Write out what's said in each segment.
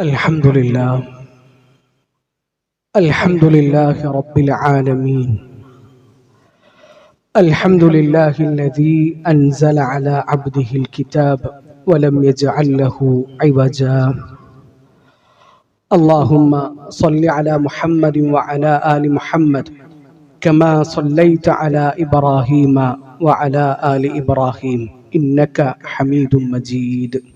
الحمد لله. الحمد لله رب العالمين. الحمد لله الذي أنزل على عبده الكتاب ولم يجعل له عوجا. اللهم صل على محمد وعلى آل محمد كما صليت على إبراهيم وعلى آل إبراهيم إنك حميد مجيد.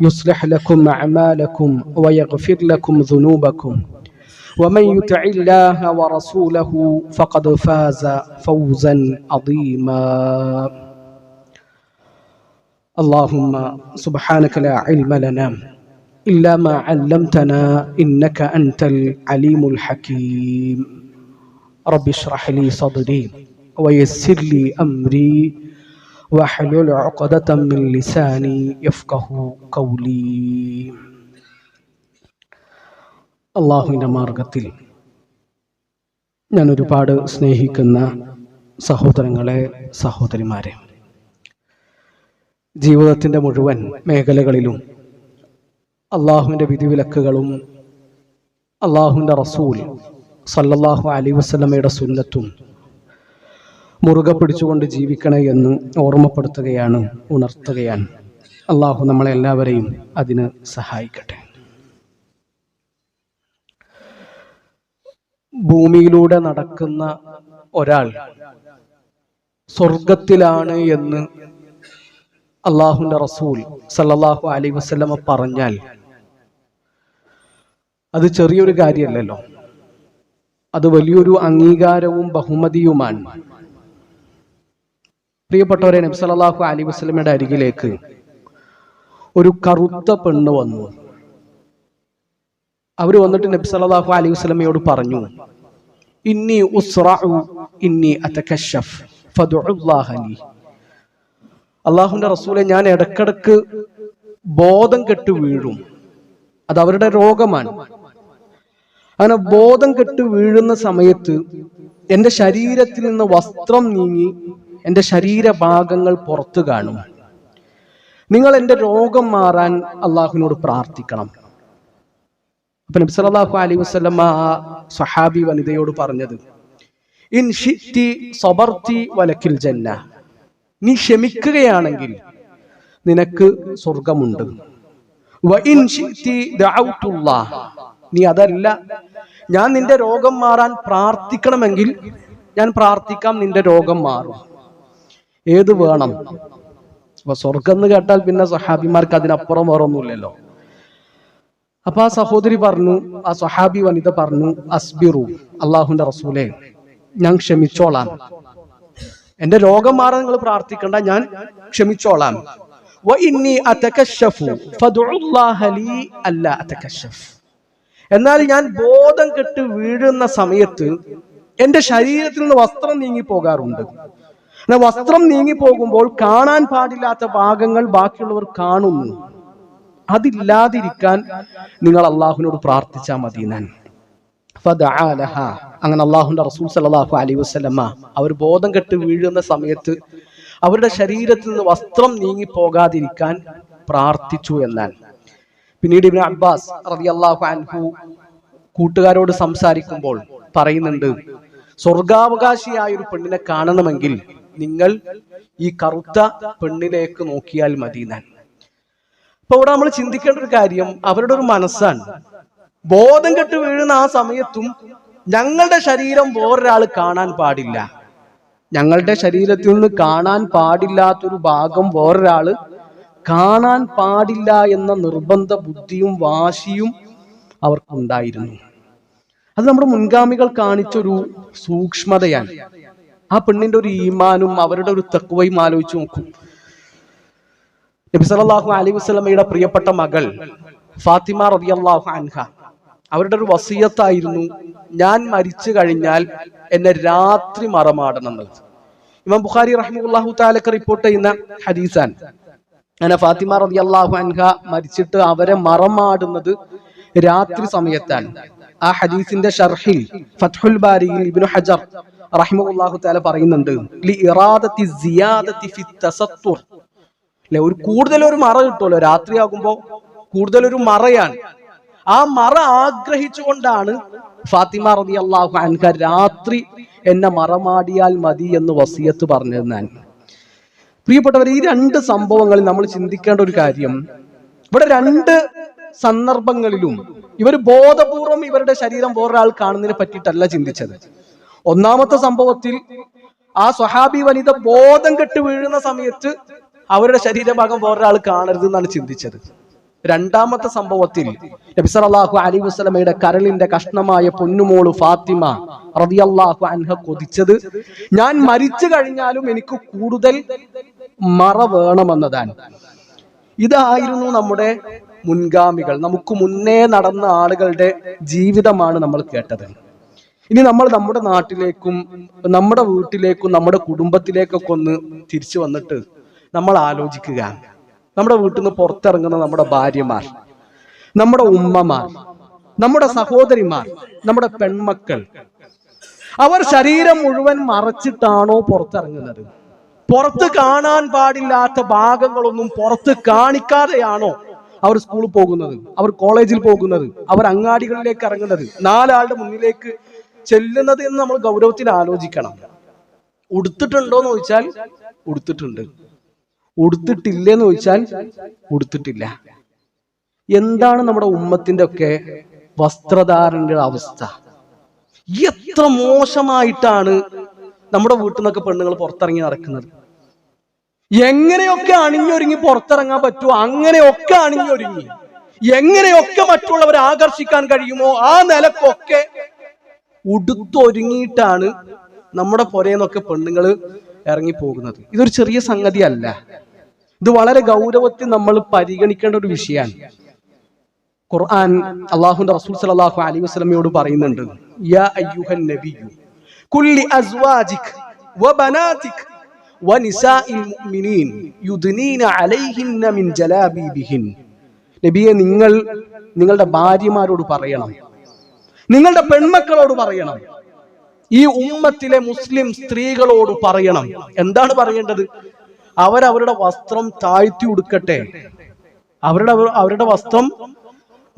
يصلح لكم أعمالكم ويغفر لكم ذنوبكم. ومن يطع الله ورسوله فقد فاز فوزا عظيما. اللهم سبحانك لا علم لنا إلا ما علمتنا إنك أنت العليم الحكيم. رب اشرح لي صدري ويسر لي أمري واحلل عقدة من لساني يفقه قولي അള്ളാഹുവിൻ്റെ മാർഗത്തിൽ ഞാൻ ഒരുപാട് സ്നേഹിക്കുന്ന സഹോദരങ്ങളെ സഹോദരിമാരെ ജീവിതത്തിൻ്റെ മുഴുവൻ മേഖലകളിലും അള്ളാഹുവിൻ്റെ വിധിവിലക്കുകളും അള്ളാഹുവിൻ്റെ റസൂൽ സല്ലല്ലാഹു അലൈ വസ്ലമയുടെ സുന്നത്തും മുറുകെ പിടിച്ചുകൊണ്ട് ജീവിക്കണേ എന്ന് ഓർമ്മപ്പെടുത്തുകയാണ് ഉണർത്തുകയാണ്. അള്ളാഹു നമ്മളെല്ലാവരെയും അതിന് സഹായിക്കട്ടെ. ഭൂമിയിലൂടെ നടക്കുന്ന ഒരാൾ സ്വർഗത്തിലാണ് എന്ന് അള്ളാഹുന്റെ റസൂൽ സല്ലാഹു അലൈ വസ്ലമ പറഞ്ഞാൽ അത് ചെറിയൊരു കാര്യമല്ലല്ലോ. അത് വലിയൊരു അംഗീകാരവും ബഹുമതിയുമാണ്. പ്രിയപ്പെട്ടവരെ നബി സല്ലല്ലാഹു അലൈഹി വസല്ലമയുടെ അരികിലേക്ക് ഒരു കറുത്ത പെണ്ണ് വന്നു. അവർ വന്നിട്ട് നബി സല്ലല്ലാഹു അലൈഹി വസല്ലമയോട് പറഞ്ഞു ഇന്നി ഉസ്റഉ ഇന്നി അതകശഫ് ഫദ്ഉല്ലാഹ ലി. അള്ളാഹുവിന്റെ റസൂലെ ഞാൻ ഇടക്കിടക്ക് ബോധം കെട്ട് വീഴും. അത് അവരുടെ രോഗമാണ്. അങ്ങനെ ബോധം കെട്ട് വീഴുന്ന സമയത്ത് എന്റെ ശരീരത്തിൽ നിന്ന് വസ്ത്രം നീങ്ങി എന്റെ ശരീരഭാഗങ്ങൾ പുറത്തു കാണും. നിങ്ങൾ എന്റെ രോഗം മാറാൻ അള്ളാഹുവിനോട് പ്രാർത്ഥിക്കണം. അപ്പൊ നബി സല്ലല്ലാഹു അലൈഹി വസല്ലമ സഹാബി വനിതയോട് പറഞ്ഞത് ഇൻ ഷിറ്റി വലക്കിൽ ജന്ന നീ ക്ഷമിക്കുകയാണെങ്കിൽ നിനക്ക് സ്വർഗമുണ്ട് നീ അതല്ല ഞാൻ നിന്റെ രോഗം മാറാൻ പ്രാർത്ഥിക്കണമെങ്കിൽ ഞാൻ പ്രാർത്ഥിക്കാം നിന്റെ രോഗം മാറും. ഏത് വേണം? അപ്പൊ സ്വർഗം എന്ന് കേട്ടാൽ പിന്നെ സഹാബിമാർക്ക് അതിനപ്പുറം വേറൊന്നുമില്ലല്ലോ. അപ്പൊ ആ സഹോദരി പറഞ്ഞു ആ സഹാബി വനിത പറഞ്ഞു അസ്ബിറു അള്ളാഹുന്റെ റസൂലെ ഞാൻ ക്ഷമിച്ചോളാം. എന്റെ രോഗം മാറാൻ നിങ്ങൾ പ്രാർത്ഥിക്കണ്ട ഞാൻ ക്ഷമിച്ചോളാം. എന്നാൽ ഞാൻ ബോധം കെട്ട് വീഴുന്ന സമയത്ത് എന്റെ ശരീരത്തിൽ നിന്ന് വസ്ത്രം നീങ്ങി പോകാറുണ്ട്. എന്നാൽ വസ്ത്രം നീങ്ങി പോകുമ്പോൾ കാണാൻ പാടില്ലാത്ത ഭാഗങ്ങൾ ബാക്കിയുള്ളവർ കാണുന്നു. അതില്ലാതിരിക്കാൻ നിങ്ങൾ അള്ളാഹുവിനോട് പ്രാർത്ഥിച്ചാൽ മതി ഞാൻ അങ്ങനെ അള്ളാഹുന്റെ റസൂൽ സലാഹു അലൈ വസ്ലമ്മ അവർ ബോധം കെട്ട് വീഴുന്ന സമയത്ത് അവരുടെ ശരീരത്തിൽ നിന്ന് വസ്ത്രം നീങ്ങി പോകാതിരിക്കാൻ പ്രാർത്ഥിച്ചു എന്നാൽ പിന്നീട് ഇബിൻ അബ്ബാസ് റളിയല്ലാഹു അൻഹു കൂട്ടുകാരോട് സംസാരിക്കുമ്പോൾ പറയുന്നുണ്ട് സ്വർഗാവകാശിയായ ഒരു പെണ്ണിനെ കാണണമെങ്കിൽ നിങ്ങൾ ഈ കറുത്ത പെണ്ണിലേക്ക് നോക്കിയാൽ മതി ഞാൻ അപ്പൊ ഇവിടെ നമ്മൾ ചിന്തിക്കേണ്ട ഒരു കാര്യം അവരുടെ ഒരു മനസ്സാണ്. ബോധം കെട്ട് വീഴുന്ന ആ സമയത്തും ഞങ്ങളുടെ ശരീരം വേറൊരാൾ കാണാൻ പാടില്ല. ഞങ്ങളുടെ ശരീരത്തിൽ നിന്ന് കാണാൻ പാടില്ലാത്തൊരു ഭാഗം വേറൊരാൾ കാണാൻ പാടില്ല എന്ന നിർബന്ധ ബുദ്ധിയും വാശിയും അവർക്കുണ്ടായിരുന്നു. അത് നമ്മുടെ മുൻഗാമികൾ കാണിച്ചൊരു സൂക്ഷ്മതയാണ്. ആ പെണ്ണിന്റെ ഒരു ഈമാനും അവരുടെ ഒരു തക്കുവയും ആലോചിച്ച് നോക്കും. നബി സല്ലല്ലാഹു അലൈഹി വസല്ലമയുടെ പ്രിയപ്പെട്ട മകൾ ഫാത്തിമ റളിയല്ലാഹു അൻഹ അവരുടെ ഒരു വസീയത്തായിരുന്നു ഞാൻ മരിച്ചു കഴിഞ്ഞാൽ എന്നെ രാത്രി മറമാടണം എന്നുള്ളത്. ഇമാം ബുഖാരി റഹ്മുല്ലാഹു താലക്ക് റിപ്പോർട്ട് ചെയ്യുന്ന ഹദീസാൻ അങ്ങനെ ഫാത്തിമ റബി അള്ളാഹു അൻഹ മരിച്ചിട്ട് അവരെ മറമാടുന്നത് രാത്രി സമയത്താണ്. ആ ഹദീസിന്റെ ഷർഹിൽ ഫത്ഹുൽ ബാരിയിൽ ഇബ്നു ഹജർ റഹിമഹുല്ലാഹു താല പറയുന്നുണ്ട് ഒരു കൂടുതൽ ഒരു മറ കിട്ടുമല്ലോ രാത്രിയാകുമ്പോ കൂടുതൽ ഒരു മറയാണ്. ആ മറ ആഗ്രഹിച്ചുകൊണ്ടാണ് ഫാത്തിമ റതി അള്ളാഹു അൻഹ രാത്രി എന്നെ മറമാടിയാൽ മതി എന്ന് വസിയത്ത് പറഞ്ഞത് ഞാൻ. പ്രിയപ്പെട്ടവർ ഈ രണ്ട് സംഭവങ്ങളിൽ നമ്മൾ ചിന്തിക്കേണ്ട ഒരു കാര്യം ഇവിടെ രണ്ട് സന്ദർഭങ്ങളിലും ഇവർ ബോധപൂർവം ഇവരുടെ ശരീരം വേറൊരാൾ കാണുന്നതിനെ പറ്റിയിട്ടല്ല ചിന്തിച്ചത്. ഒന്നാമത്തെ സംഭവത്തിൽ ആ സ്വഹാബി വനിത ബോധം കെട്ട് വീഴുന്ന സമയത്ത് അവരുടെ ശരീരഭാഗം വേറൊരാൾ കാണരുത് എന്നാണ് ചിന്തിച്ചത്. രണ്ടാമത്തെ സംഭവത്തിൽ നബി സല്ലല്ലാഹു അലൈഹി വസല്ലമയുടെ കരളിന്റെ കഷ്ണമായ പൊന്നുമോൾ ഫാത്തിമ റളിയല്ലാഹു അൻഹ കൊതിച്ചത് ഞാൻ മരിച്ചു കഴിഞ്ഞാലും എനിക്ക് കൂടുതൽ മറ വേണമെന്നതാണ്. ഇതായിരുന്നു നമ്മുടെ മുൻഗാമികൾ. നമുക്ക് മുന്നേ നടന്ന ആളുകളുടെ ജീവിതമാണ് നമ്മൾ കേട്ടത്. ഇനി നമ്മൾ നമ്മുടെ നാട്ടിലേക്കും നമ്മുടെ വീട്ടിലേക്കും നമ്മുടെ കുടുംബത്തിലേക്കൊക്കെ ഒന്ന് തിരിച്ചു വന്നിട്ട് നമ്മൾ ആലോചിക്കുക. നമ്മുടെ വീട്ടിൽ നിന്ന് പുറത്തിറങ്ങുന്ന നമ്മുടെ ഭാര്യമാർ നമ്മുടെ ഉമ്മമാർ നമ്മുടെ സഹോദരിമാർ നമ്മുടെ പെൺമക്കൾ അവർ ശരീരം മുഴുവൻ മറച്ചിട്ടാണോ പുറത്തിറങ്ങുന്നത്? പുറത്ത് കാണാൻ പാടില്ലാത്ത ഭാഗങ്ങളൊന്നും പുറത്ത് കാണിക്കാതെയാണോ അവർ സ്കൂളിൽ പോകുന്നത് അവർ കോളേജിൽ പോകുന്നത് അവർ അങ്ങാടികളിലേക്ക് ഇറങ്ങുന്നത്? നാലാളുടെ മുന്നിലേക്ക് ചെല്ലുന്നത് എന്ന് നമ്മൾ ഗൗരവത്തിൽ ആലോചിക്കണം. ഉടുത്തിട്ടുണ്ടോ എന്ന് ചോദിച്ചാൽ ഉടുത്തിട്ടുണ്ട്. ഉടുത്തിട്ടില്ലെന്ന് ചോദിച്ചാൽ ഉടുത്തിട്ടില്ല. എന്താണ് നമ്മുടെ ഉമ്മത്തിന്റെ ഒക്കെ വസ്ത്രധാരണയുടെ അവസ്ഥ? എത്ര മോശമായിട്ടാണ് നമ്മുടെ വീട്ടിൽ നിന്നൊക്കെ പെണ്ണുങ്ങൾ പുറത്തിറങ്ങി നടക്കുന്നത്? എങ്ങനെയൊക്കെ അണിഞ്ഞൊരുങ്ങി പുറത്തിറങ്ങാൻ പറ്റുമോ? അങ്ങനെയൊക്കെ അണിഞ്ഞൊരുങ്ങി. എങ്ങനെയൊക്കെ മറ്റുള്ളവരെ ആകർഷിക്കാൻ കഴിയുമോ? ആ നിലക്കൊക്കെ ഉടുത്തൊരുങ്ങിയിട്ടാണ് നമ്മുടെ പുരയെന്നൊക്കെ പെണ്ണുങ്ങൾ ഇറങ്ങി പോകുന്നത് ഇതൊരു ചെറിയ സംഗതി അല്ല ഇത് വളരെ ഗൗരവത്തിൽ നമ്മൾ പരിഗണിക്കേണ്ട ഒരു വിഷയമാണ് ഖുർആൻ അള്ളാഹുന്റെ റസൂൽ സലാഹു അലൈഹി വസ്ലമയോട് പറയുന്നുണ്ട് യാ വനിസാഇൽ മുഅ്മിനീൻ യുദ്നീന മിൻ നിങ്ങൾ നിങ്ങളുടെ ഭാര്യമാരോട് പറയണം. നിങ്ങളുടെ പെൺമക്കളോട് പറയണം. ഈ ഉമ്മത്തിലെ മുസ്ലിം സ്ത്രീകളോട് പറയണം. എന്താണ് പറയേണ്ടത്? അവരവരുടെ വസ്ത്രം താഴ്ത്തി ഉടുക്കട്ടെ. അവരുടെ അവരുടെ വസ്ത്രം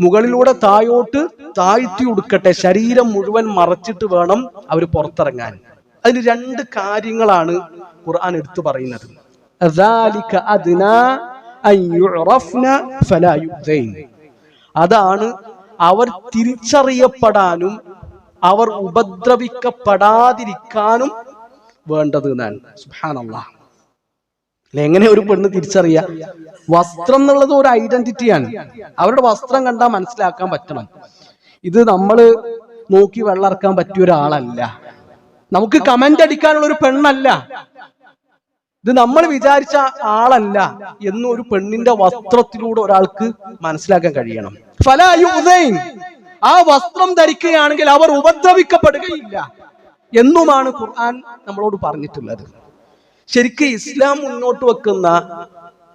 മുകളിലൂടെ തായോട്ട് താഴ്ത്തി ഉടുക്കട്ടെ. ശരീരം മുഴുവൻ മറച്ചിട്ട് വേണം അവർ പുറത്തിറങ്ങാൻ. അതിന് രണ്ട് കാര്യങ്ങളാണ് ഖുർആൻ എടുത്തു പറയുന്നത്. അതാണ് അവർ തിരിച്ചറിയപ്പെടാനും അവർ ഉപദ്രവിക്കപ്പെടാതിരിക്കാനും വേണ്ടത് എന്നാണ്. അല്ലെ? എങ്ങനെ ഒരു പെണ്ണ് തിരിച്ചറിയാ? വസ്ത്രം എന്നുള്ളത് ഒരു ഐഡന്റിറ്റിയാണ് അവരുടെ വസ്ത്രം കണ്ടാൽ മനസ്സിലാക്കാൻ പറ്റണം. ഇത് നമ്മൾ നോക്കി വെള്ളറക്കാൻ പറ്റിയ ഒരാളല്ല. നമുക്ക് കമന്റ് അടിക്കാനുള്ള ഒരു പെണ്ണല്ല. ഇത് നമ്മൾ വിചാരിച്ച ആളല്ല എന്ന് ഒരു പെണ്ണിന്റെ വസ്ത്രത്തിലൂടെ ഒരാൾക്ക് മനസ്സിലാക്കാൻ കഴിയണം. ഫലായുദൈൻ ആ വസ്ത്രം ധരിക്കുകയാണെങ്കിൽ അവർ ഉപദ്രവിക്കപ്പെടുകയില്ല എന്നുമാണ് ഖുർആൻ നമ്മളോട് പറഞ്ഞിട്ടുള്ളത്. ശരിക്കും ഇസ്ലാം മുന്നോട്ട് വെക്കുന്ന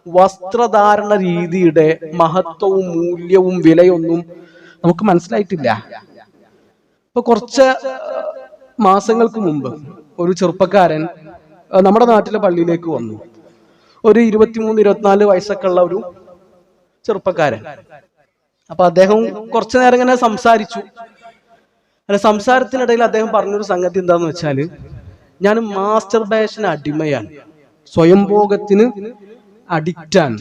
വസ്ത്രധാരണ രീതിയുടെ മഹത്വവും മൂല്യവും വിലയൊന്നും നമുക്ക് മനസ്സിലായിട്ടില്ല. ഇപ്പൊ കുറച്ച് മാസങ്ങൾക്ക് മുമ്പ് ഒരു ചെറുപ്പക്കാരൻ നമ്മുടെ നാട്ടിലെ പള്ളിയിലേക്ക് വന്നു. ഒരു ഇരുപത്തിമൂന്ന് ഇരുപത്തിനാല് വയസ്സൊക്കെ ഉള്ള ഒരു ചെറുപ്പക്കാരൻ. അപ്പൊ അദ്ദേഹം കുറച്ചു നേരം ഇങ്ങനെ സംസാരിച്ചു. അങ്ങനെ സംസാരത്തിനിടയിൽ അദ്ദേഹം പറഞ്ഞൊരു സംഗതി എന്താന്ന് വെച്ചാൽ ഞാൻ മാസ്റ്റർ ബാഷന് അടിമയാണ്. സ്വയംഭോഗത്തിന് അഡിക്റ്റാണ്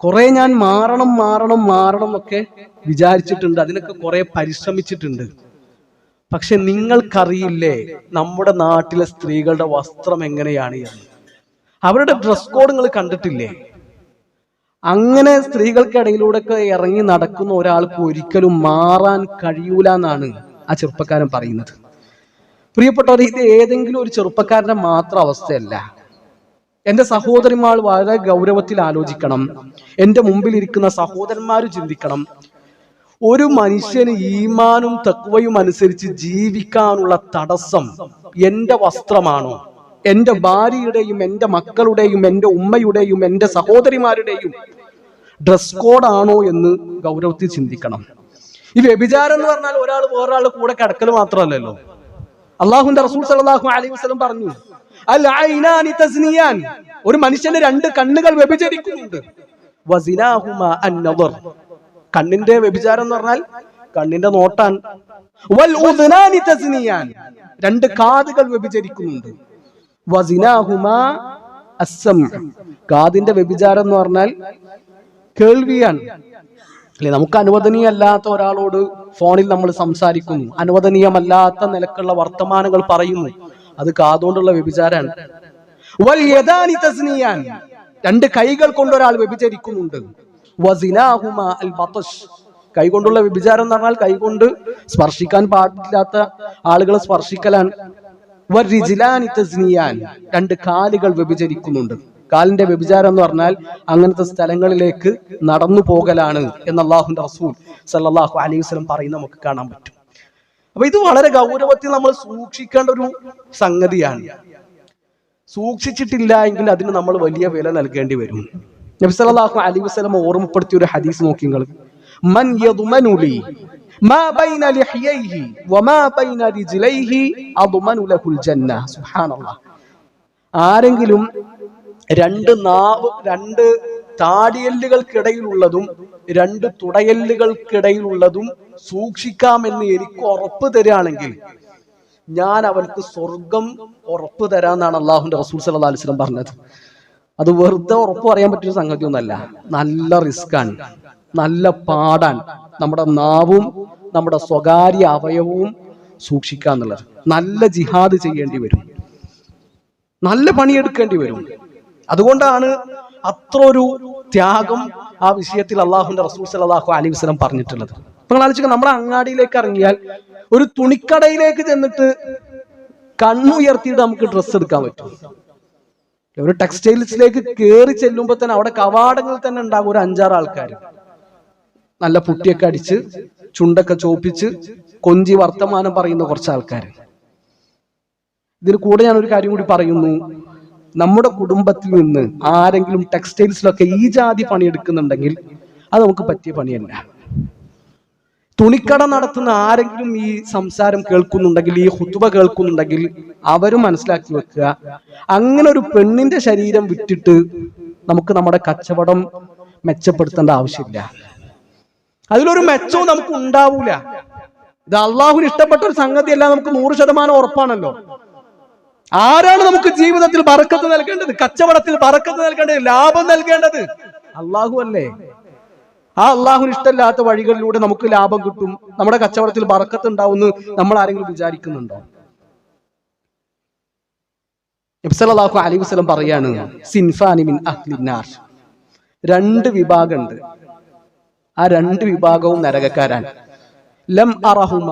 കുറെ ഞാൻ മാറണം മാറണം മാറണം ഒക്കെ വിചാരിച്ചിട്ടുണ്ട്. അതിനൊക്കെ കുറെ പരിശ്രമിച്ചിട്ടുണ്ട്. പക്ഷെ നിങ്ങൾക്കറിയില്ലേ നമ്മുടെ നാട്ടിലെ സ്ത്രീകളുടെ വസ്ത്രം എങ്ങനെയാണ് എന്ന്. അവരുടെ ഡ്രസ് കോഡ് നിങ്ങൾ കണ്ടിട്ടില്ലേ? അങ്ങനെ സ്ത്രീകൾക്കിടയിലൂടെ ഒക്കെ ഇറങ്ങി നടക്കുന്ന ഒരാൾക്ക് ഒരിക്കലും മാറാൻ കഴിയൂല എന്നാണ് ആ ചെറുപ്പക്കാരൻ പറയുന്നത്. പ്രിയപ്പെട്ടവർ ഇത് ഏതെങ്കിലും ഒരു ചെറുപ്പക്കാരന്റെ മാത്രം അവസ്ഥയല്ല. എന്റെ സഹോദരിമാർ വളരെ ഗൗരവത്തിൽ ആലോചിക്കണം. എന്റെ മുമ്പിൽ ഇരിക്കുന്ന സഹോദരന്മാർ ചിന്തിക്കണം. ഒരു മനുഷ്യന് ഈമാനും തക്വയും അനുസരിച്ച് ജീവിക്കാനുള്ള തടസ്സം എന്റെ വസ്ത്രമാണോ? എന്റെ ഭാര്യയുടെയും എന്റെ മക്കളുടെയും എന്റെ ഉമ്മയുടെയും എന്റെ സഹോദരിമാരുടെയും ഡ്രസ് കോഡാണോ എന്ന് ഗൗരവത്തിൽ ചിന്തിക്കണം. ഈ വ്യഭിചാരം എന്ന് പറഞ്ഞാൽ ഒരാൾ വേറൊരാൾ കൂടെ കിടക്കൽ മാത്രമല്ലല്ലോ. അള്ളാഹുന്റെ റസൂൽ സലാഹു അലൈഹി വസ്ലം പറഞ്ഞു ഒരു മനുഷ്യന്റെ രണ്ട് കണ്ണുകൾ വ്യഭിചരിക്കുന്നുണ്ട്. കണ്ണിന്റെ വ്യഭിചാരം എന്ന് പറഞ്ഞാൽ കണ്ണിന്റെ നോട്ടാൻ വൽ തസ്നിയാൻ. രണ്ട് കാതുകൾ വ്യഭിചരിക്കുന്നുണ്ട്. വസിനാഹുമാ കാതിന്റെ വ്യഭിചാരം എന്ന് പറഞ്ഞാൽ കേൾവിയാണ്. അല്ലെ നമുക്ക് അനുവദനീയമല്ലാത്ത ഒരാളോട് ഫോണിൽ നമ്മൾ സംസാരിക്കുന്നു. അനുവദനീയമല്ലാത്ത നിലക്കുള്ള വർത്തമാനങ്ങൾ പറയുന്നു. അത് കാതുകൊണ്ടുള്ള വ്യഭിചാരാണ് വൽ തസ്നിയാൻ. രണ്ട് കൈകൾ കൊണ്ട് ഒരാൾ വ്യഭിചരിക്കുന്നുണ്ട്. വസിനാഹുമ അൽ ബതഷ് കൈ കൊണ്ടുള്ള വ്യഭിചാരം എന്ന് പറഞ്ഞാൽ കൈകൊണ്ട് സ്പർശിക്കാൻ പാടില്ലാത്ത ആളുകളെ സ്പർശിക്കലാണ്. രണ്ട് കാലുകൾ വ്യഭിചരിക്കുന്നുണ്ട്. കാലിന്റെ വ്യഭിചാരം എന്ന് പറഞ്ഞാൽ അങ്ങനത്തെ സ്ഥലങ്ങളിലേക്ക് നടന്നു പോകലാണ് എന്ന് അള്ളാഹുന്റെ റസൂൽ സല്ലാഹു അലൈഹി വസല്ലം പറയുന്ന നമുക്ക് കാണാൻ പറ്റും. അപ്പൊ ഇത് വളരെ ഗൗരവത്തിൽ നമ്മൾ സൂക്ഷിക്കേണ്ട ഒരു സംഗതിയാണ്. സൂക്ഷിച്ചിട്ടില്ല എങ്കിൽ അതിന് നമ്മൾ വലിയ വില നൽകേണ്ടി വരും. നബി സല്ലല്ലാഹു വസ്ലമ ഓർമ്മപ്പെടുത്തിയ ഒരു ഹദീസ് നോക്കി മാ ബൈന വമാ ബൈന ജന്ന. ആരെങ്കിലും രണ്ട് നാവ് രണ്ട് താടിയല്ലുകൾക്കിടയിലുള്ളതും രണ്ട് തുടയല്ലുകൾക്കിടയിലുള്ളതും സൂക്ഷിക്കാമെന്ന് എനിക്ക് ഉറപ്പ് തരികയാണെങ്കിൽ ഞാൻ അവർക്ക് സ്വർഗം ഉറപ്പ് തരാന്നാണ് അള്ളാഹുന്റെ റസൂൽ സല്ലാ അലിസ്ലം പറഞ്ഞത്. അത് വെറുതെ ഉറപ്പ് പറയാൻ പറ്റിയ സംഗതി ഒന്നല്ല. നല്ല റിസ്ക്കാണ് നല്ല പാടാണ്. നമ്മുടെ നാവും നമ്മുടെ സ്വകാര്യ അവയവവും സൂക്ഷിക്കുക എന്നുള്ളത്. നല്ല ജിഹാദ് ചെയ്യേണ്ടി വരും. നല്ല പണിയെടുക്കേണ്ടി വരും. അതുകൊണ്ടാണ് അത്ര ഒരു ത്യാഗം ആ വിഷയത്തിൽ അള്ളാഹുന്റെ റസൂൽ സല്ലല്ലാഹു അലൈഹി വസല്ലം പറഞ്ഞിട്ടുള്ളത്. നിങ്ങൾ ആലോചിക്കുക നമ്മുടെ അങ്ങാടിയിലേക്ക് ഇറങ്ങിയാൽ ഒരു തുണിക്കടയിലേക്ക് ചെന്നിട്ട് കണ്ണുയർത്തിയിട്ട് നമുക്ക് ഡ്രസ്സ് എടുക്കാൻ പറ്റും. ഒരു ടെക്സ്റ്റൈൽസിലേക്ക് കയറി ചെല്ലുമ്പോൾ തന്നെ അവിടെ കവാടങ്ങൾ തന്നെ ഉണ്ടാകും ഒരു അഞ്ചാറ് ആൾക്കാർ നല്ല പുട്ടിയൊക്കെ അടിച്ച് ചുണ്ടൊക്കെ ചോപ്പിച്ച് കൊഞ്ചി വർത്തമാനം പറയുന്ന കുറച്ച് ആൾക്കാർ ഇതിന് കൂടെ ഞാൻ ഒരു കാര്യം കൂടി പറയുന്നു. നമ്മുടെ കുടുംബത്തിൽ നിന്ന് ആരെങ്കിലും ടെക്സ്റ്റൈൽസിലൊക്കെ ഈ ജാതി പണിയെടുക്കുന്നുണ്ടെങ്കിൽ അത് നമുക്ക് പറ്റിയ പണിയല്ല. തുണിക്കട നടത്തുന്ന ആരെങ്കിലും ഈ സംസാരം കേൾക്കുന്നുണ്ടെങ്കിൽ ഈ ഹുത്തുബ കേൾക്കുന്നുണ്ടെങ്കിൽ അവരും മനസ്സിലാക്കി വെക്കുക. അങ്ങനെ ഒരു പെണ്ണിന്റെ ശരീരം വിട്ടിട്ട് നമുക്ക് നമ്മുടെ കച്ചവടം മെച്ചപ്പെടുത്തേണ്ട ആവശ്യമില്ല. അതിലൊരു മെച്ചവും നമുക്ക് ഉണ്ടാവൂല. ഇത് അള്ളാഹുന് ഇഷ്ടപ്പെട്ട ഒരു സംഗതിയല്ല നമുക്ക് നൂറ് ശതമാനം ഉറപ്പാണല്ലോ. ആരാണ് നമുക്ക് ജീവിതത്തിൽ പറക്കത്ത് നൽകേണ്ടത്? കച്ചവടത്തിൽ പറക്കത്ത് നൽകേണ്ടത് ലാഭം നൽകേണ്ടത്? അള്ളാഹു അല്ലേ? ആ അള്ളാഹുന് ഇഷ്ടമില്ലാത്ത വഴികളിലൂടെ നമുക്ക് ലാഭം കിട്ടും. നമ്മുടെ കച്ചവടത്തിൽ ബറക്കത്ത് ഉണ്ടാവുമെന്ന് നമ്മൾ ആരെങ്കിലും വിചാരിക്കുന്നുണ്ടോ? നബ്സലാഹു അലൈഹി വസല്ലം പറയാണ് സിൻഫാനി മിൻ അഹ്ലിന്നാർ രണ്ട് വിഭാഗമുണ്ട്. ആ രണ്ട് വിഭാഗവും നരകക്കാരാണ്. ലം അറഹുമ.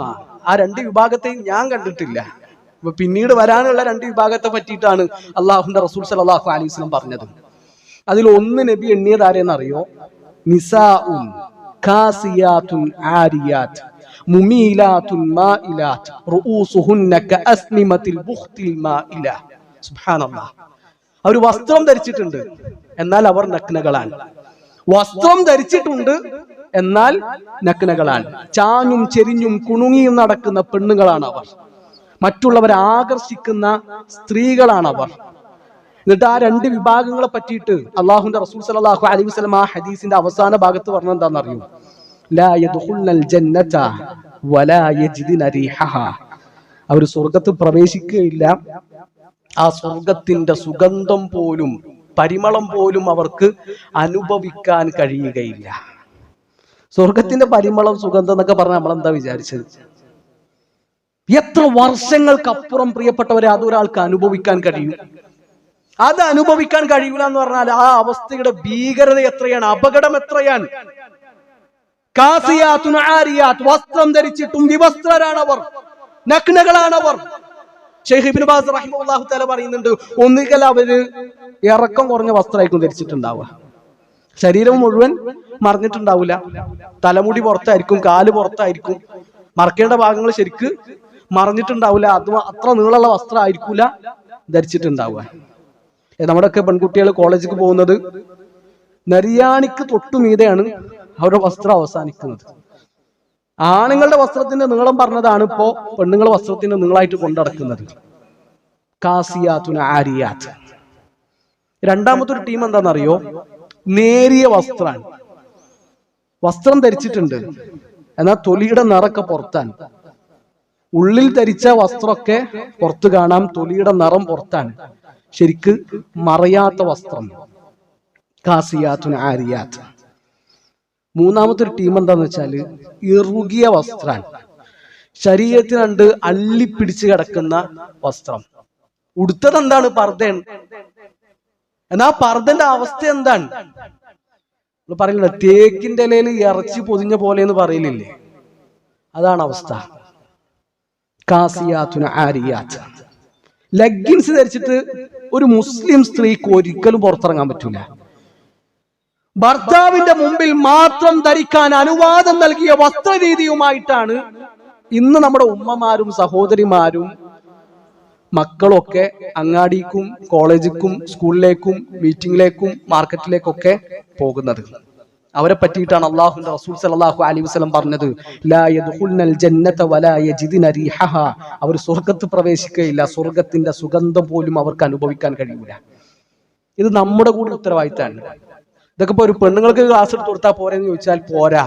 ആ രണ്ട് വിഭാഗത്തെയും ഞാൻ കണ്ടിട്ടില്ല. അപ്പൊ പിന്നീട് വരാനുള്ള രണ്ട് വിഭാഗത്തെ പറ്റിയിട്ടാണ് അള്ളാഹുന്റെ റസൂൽ സലാഹു അലൈഹി വസല്ലം പറഞ്ഞത്. അതിൽ ഒന്ന് നബി എണ്ണിയത് ആരെന്നറിയോ നിസാഉൻ കാസിയാത്തുൻ ആരിയാത്ത് മുമീലാത്തുൻ മായിലാത്ത് റുഊസുഹുന്ന കഅസ്നിമത്തിൽ ബുഖ്തിൽ മായില സുബ്ഹാനല്ലാഹ് അവർ വസ്ത്രം ധരിച്ചിട്ടുണ്ട് എന്നാൽ അവർ നഗ്നകളാണ്. വസ്ത്രം ധരിച്ചിട്ടുണ്ട് എന്നാൽ നഗ്നകളാണ്. ചാഞ്ഞും ചെരിഞ്ഞും കുണുങ്ങിയും നടക്കുന്ന പെണ്ണുങ്ങളാണ് അവർ മറ്റുള്ളവരെ ആകർഷിക്കുന്ന സ്ത്രീകളാണ് അവർ എന്നിട്ട് ആ രണ്ട് വിഭാഗങ്ങളെ പറ്റിയിട്ട് അള്ളാഹുന്റെ റസൂൽ സലാഹു അലൈഹി വസ്ലം ആ ഹദീസിന്റെ അവസാന ഭാഗത്ത് പറഞ്ഞ എന്താണെന്ന് അറിയൂ അവർ സ്വർഗത്ത് പ്രവേശിക്കുകയില്ല. ആ സ്വർഗത്തിന്റെ സുഗന്ധം പോലും പരിമളം പോലും അവർക്ക് അനുഭവിക്കാൻ കഴിയുകയില്ല. സ്വർഗത്തിന്റെ പരിമളം സുഗന്ധം എന്നൊക്കെ പറഞ്ഞാൽ നമ്മൾ എന്താ വിചാരിച്ചത്? എത്ര വർഷങ്ങൾക്കപ്പുറം പ്രിയപ്പെട്ടവരെ അതൊരാൾക്ക് അനുഭവിക്കാൻ കഴിയും? അത് അനുഭവിക്കാൻ കഴിയൂല എന്ന് പറഞ്ഞാൽ ആ അവസ്ഥയുടെ ഭീകരത എത്രയാണ്? അപകടം എത്രയാണ്? വസ്ത്രം ധരിച്ചിട്ടും വിവസ്ത്രരാണവർ നഗ്നകളാണവർ ബാസ് പറയുന്നുണ്ട് ഒന്നുകിൽ അവർ ഇറക്കം കുറഞ്ഞ വസ്ത്രമായിരിക്കും ധരിച്ചിട്ടുണ്ടാവുക. ശരീരം മുഴുവൻ മറിഞ്ഞിട്ടുണ്ടാവില്ല. തലമുടി പുറത്തായിരിക്കും കാൽ പുറത്തായിരിക്കും. മറക്കേണ്ട ഭാഗങ്ങൾ ശരിക്ക് മറിഞ്ഞിട്ടുണ്ടാവില്ല. അത് അത്ര നീളമുള്ള വസ്ത്രം ആയിരിക്കൂല ധരിച്ചിട്ടുണ്ടാവുക. നമ്മുടെയൊക്കെ പെൺകുട്ടികൾ കോളേജിലേക്ക് പോകുന്നത് നരിയാണിക്ക് തൊട്ടു മീതെയാണ് അവരുടെ വസ്ത്രം അവസാനിക്കുന്നത്. ആണുങ്ങളുടെ വസ്ത്രത്തിന്റെ നീളം പറഞ്ഞതാണ് ഇപ്പോ പെണ്ണുങ്ങളുടെ വസ്ത്രത്തിന്റെ നീളമായിട്ട് കൊണ്ടടക്കുന്നത്. കാസിയാത്തുന ആരിയാത്ത്. രണ്ടാമത്തെ ഒരു ടീം എന്താണെന്നറിയോ? നേരിയ വസ്ത്രാണ്. വസ്ത്രം ധരിച്ചിട്ടുണ്ട്. എന്നാൽ തൊലിയുടെ നിറൊക്കെ പുറത്താണ്. ഉള്ളിൽ ധരിച്ച വസ്ത്രമൊക്കെ പുറത്തു കാണാം. തൊലിയുടെ നിറം പുറത്താണ്. ശരിക്ക് മറയാത്ത വസ്ത്രം. കാസിയാത്തുന ആരിയാത്ത്. മൂന്നാമത്തെ ഒരു ടീം എന്താന്ന് വെച്ചാൽ ഇറുകിയ വസ്ത്രാണ് ശരീരത്തിനണ്ട് അള്ളിപ്പിടിച്ച് കിടക്കുന്ന വസ്ത്രം. ഉടുത്തത് എന്താണ് പർദ്ദയാണ്? എന്നാ പർദ്ദന്റെ അവസ്ഥ എന്താണ്? പറയില്ല തേക്കിന്റെ ഇലയിൽ ഇറച്ചി പൊതിഞ്ഞ പോലെ എന്ന് പറയലില്ലേ? അതാണ് അവസ്ഥ. കാസിയാത്തുന ആരിയാത്ത്. ലഗിൻസ് ധരിച്ചിട്ട് ഒരു മുസ്ലിം സ്ത്രീക്ക് ഒരിക്കലും പുറത്തിറങ്ങാൻ പറ്റൂല. ഭർത്താവിന്റെ മുമ്പിൽ മാത്രം ധരിക്കാൻ അനുവാദം നൽകിയ വസ്ത്രരീതിയുമായിട്ടാണ് ഇന്ന് നമ്മുടെ ഉമ്മമാരും സഹോദരിമാരും മക്കളൊക്കെ അങ്ങാടിക്കും കോളേജിക്കും സ്കൂളിലേക്കും മീറ്റിംഗിലേക്കും മാർക്കറ്റിലേക്കൊക്കെ പോകുന്നത്. അവരെ പറ്റിയിട്ടാണ് അള്ളാഹുന്റെ റസൂൽ സല്ലല്ലാഹു അലൈഹി വസല്ലം പറഞ്ഞത്. അവർ സ്വർഗത്ത് പ്രവേശിക്കുകയില്ല. സ്വർഗത്തിന്റെ സുഗന്ധം പോലും അവർക്ക് അനുഭവിക്കാൻ കഴിയൂല. ഇത് നമ്മുടെ കൂടെ ഉത്തരവാദിത്തമാണ് ഇതൊക്കെ ഇപ്പൊ ഒരു പെണ്ണുങ്ങൾക്ക് ക്ലാസ് എടുത്ത് കൊടുത്താൽ പോരെന്ന് ചോദിച്ചാൽ പോരാ.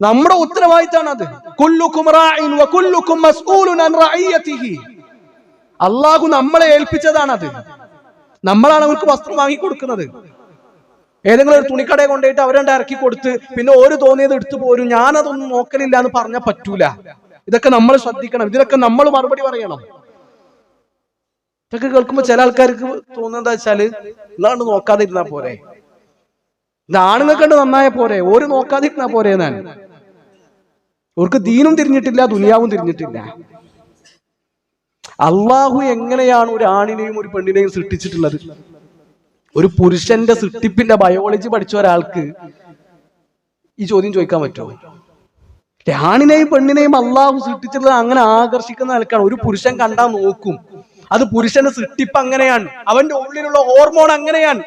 നമ്മുടെ ഉത്തരവാദിത്തമാണ് അത്. അള്ളാഹു നമ്മളെ ഏൽപ്പിച്ചതാണ് അത് നമ്മളാണ് അവർക്ക് വസ്ത്രം വാങ്ങി കൊടുക്കുന്നത്. ഏതെങ്കിലും ഒരു തുണിക്കടയെ കൊണ്ടുപോയിട്ട് അവരെണ്ട ഇറക്കി കൊടുത്ത് പിന്നെ ഒരു തോന്നിയത് എടുത്തു പോരും. ഞാനതൊന്നും നോക്കലില്ല എന്ന് പറഞ്ഞാൽ പറ്റൂല. ഇതൊക്കെ നമ്മൾ ശ്രദ്ധിക്കണം. ഇതിനൊക്കെ നമ്മൾ മറുപടി പറയണം. ഇതൊക്കെ കേൾക്കുമ്പോ ചില ആൾക്കാർക്ക് തോന്നുന്നത് എന്താ വെച്ചാൽ ഇതാണ്ട് നോക്കാതിരുന്നാ പോരെ. ഇത് ആണുങ്ങൾക്ക് കണ്ട് നന്നായ പോരെ. ഒരു നോക്കാതിരുന്നാ പോരെ ഞാൻ അവർക്ക് ദീനും തിരിഞ്ഞിട്ടില്ല ദുനിയാവും തിരിഞ്ഞിട്ടില്ല. അള്ളാഹു എങ്ങനെയാണ് ഒരു ആണിനെയും ഒരു പെണ്ണിനെയും സൃഷ്ടിച്ചിട്ടുള്ളത്? ഒരു പുരുഷന്റെ സൃഷ്ടിപ്പിന്റെ ബയോളജി പഠിച്ച ഒരാൾക്ക് ഈ ചോദ്യം ചോദിക്കാൻ പറ്റുമോ? ആണിനെയും പെണ്ണിനെയും അള്ളാഹു സൃഷ്ടിച്ചിട്ടുള്ളത് അങ്ങനെ ആകർഷിക്കുന്ന നിലക്കാണ് ഒരു പുരുഷൻ കണ്ടാൽ നോക്കും. അത് പുരുഷന്റെ സൃഷ്ടിപ്പ് അങ്ങനെയാണ്. അവന്റെ ഉള്ളിലുള്ള ഹോർമോൺ അങ്ങനെയാണ്.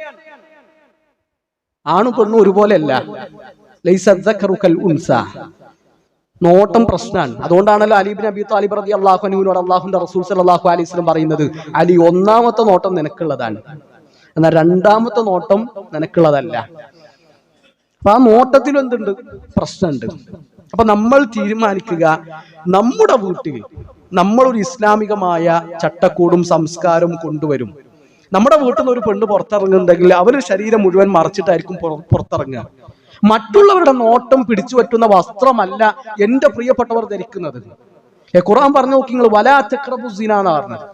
ആണും പെണ്ണും ഒരുപോലെയല്ല. ലൈസ നോട്ടം പ്രശ്നമാണ്. അതുകൊണ്ടാണല്ലോ അലീബിൻ അബി താലിബ് റതി അള്ളാഹുനുവിനോട് അള്ളാഹുന്റെ റസൂൽ സലാഹു അലൈഹി സ്വലം പറയുന്നത് അലി ഒന്നാമത്തെ നോട്ടം നിനക്കുള്ളതാണ്. എന്നാൽ രണ്ടാമത്തെ നോട്ടം നിനക്കുള്ളതല്ല. അപ്പൊ ആ നോട്ടത്തിലും എന്തുണ്ട്? പ്രശ്നമുണ്ട്. അപ്പൊ നമ്മൾ തീരുമാനിക്കുക നമ്മുടെ വീട്ടിൽ നമ്മളൊരു ഇസ്ലാമികമായ ചട്ടക്കൂടും സംസ്കാരവും കൊണ്ടുവരും. നമ്മുടെ വീട്ടിൽ നിന്ന് ഒരു പെണ്ണ് പുറത്തിറങ്ങുന്നുണ്ടെങ്കിൽ അവർ ശരീരം മുഴുവൻ മറച്ചിട്ടായിരിക്കും പുറത്തിറങ്ങുക. മറ്റുള്ളവരുടെ നോട്ടം പിടിച്ചു പറ്റുന്ന വസ്ത്രമല്ല എന്റെ പ്രിയപ്പെട്ടവർ ധരിക്കുന്നത്. ഖുർആൻ പറഞ്ഞു നോക്കി നിങ്ങൾ വലാ ചക്രബുസീന എന്ന് പറഞ്ഞത്.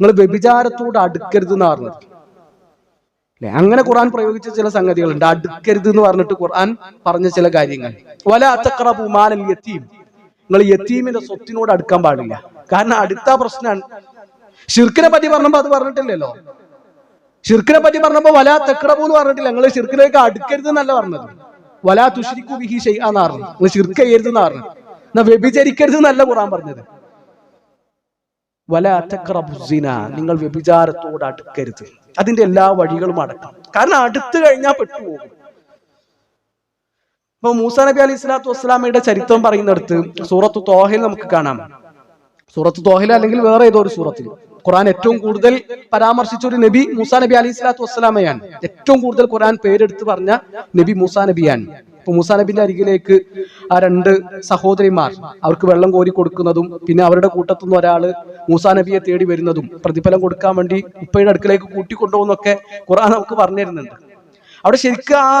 നിങ്ങൾ വ്യഭിചാരത്തോട് അടുക്കരുത് എന്ന് പറഞ്ഞത്. അല്ലെ? അങ്ങനെ ഖുർആൻ പ്രയോഗിച്ച ചില സംഗതികളുണ്ട്. അടുക്കരുത് എന്ന് പറഞ്ഞിട്ട് ഖുർആൻ പറഞ്ഞ ചില കാര്യങ്ങൾ. വലാ ചക്രബുമാനൽ യത്തീം നിങ്ങൾ യത്തീമിന്റെ സ്വത്തിനോട് അടുക്കാൻ പാടില്ല. കാരണം അടുത്ത പ്രശ്നമാണ്. ഷിർക്കിനെ പറ്റി പറഞ്ഞപ്പോ അത് പറഞ്ഞിട്ടില്ലല്ലോ. ഷിർക്കിനെ പറ്റി പറഞ്ഞപ്പോ വലാ തക്രബു എന്ന് പറഞ്ഞിട്ടില്ല. നിങ്ങൾ ഷിർക്കിലേക്ക് അടുക്കരുത് എന്നല്ല പറഞ്ഞത്. വലാ തുഷ്രിക്കു ബിഹി ഷെയ്യാന്ന് പറഞ്ഞു നിങ്ങൾ ഷിർക്ക് ചെയ്യരുത് എന്ന് പറഞ്ഞു എന്നാ വ്യഭിചരിക്കരുത് എന്നല്ല ഖുറാൻ പറഞ്ഞത്. വല നിങ്ങൾ വ്യഭിചാരത്തോട് അടുക്കരുത്. അതിന്റെ എല്ലാ വഴികളും അടക്കാം. കാരണം അടുത്തു കഴിഞ്ഞാൽ പെട്ടുപോകും. ഇപ്പൊ മൂസ നബി അലൈഹി സ്വലാത്തു വസ്സലാമയുടെ ചരിത്രം പറയുന്നിടത്ത് സൂറത്ത് തോഹയിൽ നമുക്ക് കാണാം. സൂറത്ത് തോഹില അല്ലെങ്കിൽ വേറെ ഏതോ ഒരു സൂറത്തിൽ. ഖുറാൻ ഏറ്റവും കൂടുതൽ പരാമർശിച്ച ഒരു നബി മൂസ നബി അലി സ്വലാത്തു വസ്സലാമയാണ്. ഏറ്റവും കൂടുതൽ ഖുറാൻ പേരെടുത്ത് പറഞ്ഞ നബി മൂസ നബിയാണ്. ഇപ്പൊ മൂസ നബിന്റെ അരികിലേക്ക് ആ രണ്ട് സഹോദരിമാർ അവർക്ക് വെള്ളം കോരി കൊടുക്കുന്നതും പിന്നെ അവരുടെ കൂട്ടത്തു നിന്ന് ഒരാൾ മൂസാ നബിയെ തേടി വരുന്നതും പ്രതിഫലം കൊടുക്കാൻ വേണ്ടി ഉപ്പയുടെ അടുക്കലേക്ക് കൂട്ടിക്കൊണ്ടുപോകുന്നൊക്കെ ഖുറാൻ നമുക്ക് പറഞ്ഞു തരുന്നുണ്ട്. അവിടെ ശരിക്കും ആ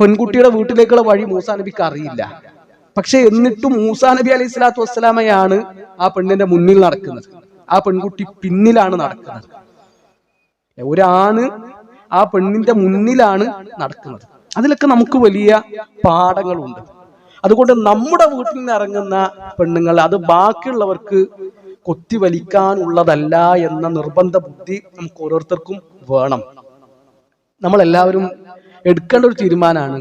പെൺകുട്ടിയുടെ വീട്ടിലേക്കുള്ള വഴി മൂസാ നബിക്ക് അറിയില്ല. പക്ഷെ എന്നിട്ടും മൂസാ നബി അലൈഹി സ്വലാത്തു വസ്സലാമയാണ് ആ പെണ്ണിന്റെ മുന്നിൽ നടക്കുന്നത്. ആ പെൺകുട്ടി പിന്നിലാണ് നടക്കുന്നത്. ഒരാണ് ആ പെണ്ണിന്റെ മുന്നിലാണ് നടക്കുന്നത്. അതിലൊക്കെ നമുക്ക് വലിയ പാഠങ്ങളുണ്ട്. അതുകൊണ്ട് നമ്മുടെ വീട്ടിൽ നിന്ന് ഇറങ്ങുന്ന പെണ്ണുങ്ങൾ അത് ബാക്കിയുള്ളവർക്ക് കൊത്തി വലിക്കാനുള്ളതല്ല എന്ന നിർബന്ധ ബുദ്ധി നമുക്ക് ഓരോരുത്തർക്കും വേണം. നമ്മളെല്ലാവരും എടുക്കേണ്ട ഒരു തീരുമാനമാണ്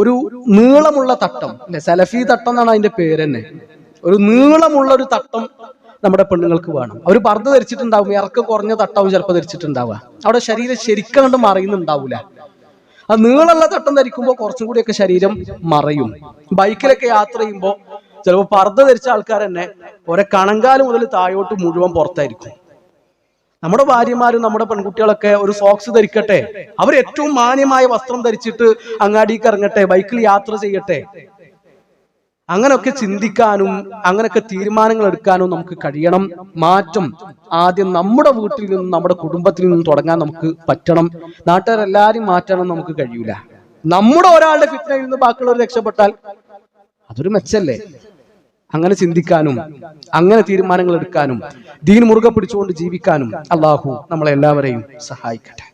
ഒരു നീളമുള്ള തട്ടം. അല്ലെ? സലഫി തട്ടം എന്നാണ് അതിന്റെ പേര് തന്നെ. ഒരു നീളമുള്ള ഒരു തട്ടം നമ്മുടെ പെണ്ണുങ്ങൾക്ക് വേണം. അവർ പർദ്ദ ധരിച്ചിട്ടുണ്ടാവും ഇറക്കം കുറഞ്ഞ തട്ടാവും ചിലപ്പോൾ ധരിച്ചിട്ടുണ്ടാവുക. അവിടെ ശരീരം ശരിക്കും കണ്ട് മറയുന്നുണ്ടാവൂല. ആ നീളമുള്ള തട്ടം ധരിക്കുമ്പോൾ കുറച്ചും കൂടിയൊക്കെ ശരീരം മറയും. ബൈക്കിലൊക്കെ യാത്ര ചെയ്യുമ്പോൾ ചിലപ്പോൾ പർദ്ദ ധരിച്ച ആൾക്കാർ തന്നെ ഒരേ കണങ്കാൽ മുതൽ താഴോട്ട് മുഴുവൻ പുറത്തായിരിക്കും. നമ്മുടെ ഭാര്യമാരും നമ്മുടെ പെൺകുട്ടികളൊക്കെ ഒരു സോക്സ് ധരിക്കട്ടെ. അവർ ഏറ്റവും മാന്യമായ വസ്ത്രം ധരിച്ചിട്ട് അങ്ങാടിക്ക് ഇറങ്ങട്ടെ ബൈക്കിൽ യാത്ര ചെയ്യട്ടെ. അങ്ങനെയൊക്കെ ചിന്തിക്കാനും അങ്ങനെയൊക്കെ തീരുമാനങ്ങൾ എടുക്കാനും നമുക്ക് കഴിയണം. മാറ്റം ആദ്യം നമ്മുടെ വീട്ടിൽ നിന്നും നമ്മുടെ കുടുംബത്തിൽ നിന്നും തുടങ്ങാൻ നമുക്ക് പറ്റണം. നാട്ടുകാരെല്ലാരും മാറ്റണം നമുക്ക് കഴിയൂല. നമ്മുടെ ഒരാളുടെ ഫിറ്റ്നയിൽ നിന്ന് ബാക്കിയുള്ളവർ രക്ഷപ്പെട്ടാൽ അതൊരു മെച്ചല്ലേ? അങ്ങനെ ചിന്തിക്കാനും അങ്ങനെ തീരുമാനങ്ങൾ എടുക്കാനും ദീൻ മുറുകെ പിടിച്ചുകൊണ്ട് ജീവിക്കാനും അള്ളാഹു നമ്മളെല്ലാവരെയും സഹായിക്കട്ടെ.